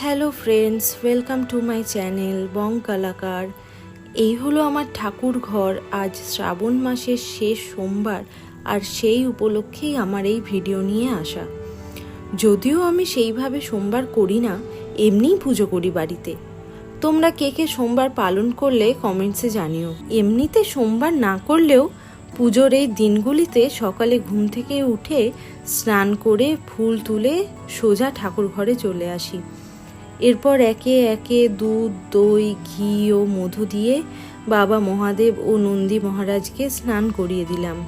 Hello friends welcome to my channel Bong Kalakar এই হলো আমার ঠাকুর ঘর। আজ শ্রাবণ মাসের শেষ সোমবার, আর সেই উপলক্ষেই আমার এই ভিডিও নিয়ে আসা। যদিও আমি সেইভাবে সোমবার করি না, এমনিই পুজো করি বাড়িতে। তোমরা কে কে সোমবার পালন করলে কমেন্টসে জানিও। এমনিতে সোমবার না করলেও পুজোর এই দিনগুলিতে সকালে ঘুম থেকে উঠে স্নান করে ফুল তুলে সোজা ঠাকুর ঘরে চলে আসি। এরপর একে একে দুধ, দই, ঘি ও মধু দিয়ে বাবা মহাদেব ও নন্দী মহারাজকে স্নান করিয়ে দিলাম।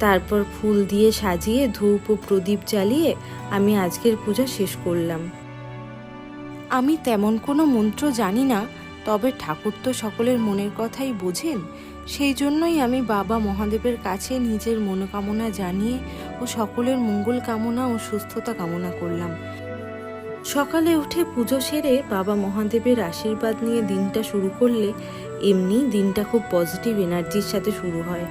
তারপর ফুল দিয়ে সাজিয়ে ধূপ ও প্রদীপ জ্বালিয়ে আমি আজকের পূজা শেষ করলাম। আমি তেমন কোনো মন্ত্র জানি না, তবে ঠাকুর তো সকলের মনের কথাই বোঝেন, সেই জন্যই আমি বাবা মহাদেবের কাছে নিজের মনোকামনা জানিয়ে ও সকলের মঙ্গল কামনা ও সুস্থতা কামনা করলাম। সকালে উঠে পুজো সেরে বাবা মহাদেবের আশীর্বাদ নিয়ে দিনটা শুরু করলে এমনি দিনটা খুব পজিটিভ এনার্জির সাথে শুরু হয়।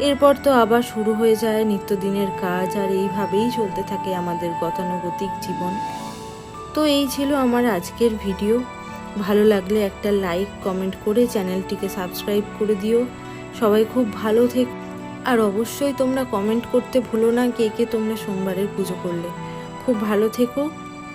এরপর তো আবার শুরু হয়ে যায় নিত্যদিনের কাজ আর এইভাবেই চলতে থাকে আমাদের গতানুগতিক জীবন। তো এই ছিল আমার আজকের ভিডিও ভালো লাগলে একটা লাইক কমেন্ট করে চ্যানেলটিকে সাবস্ক্রাইব করে দিও। সবাই খুব ভালো থেক। আর অবশ্যই তোমরা কমেন্ট করতে ভুলো না কে কে তোমরা সোমবারের পুজো করলে। খুব ভালো থেকো।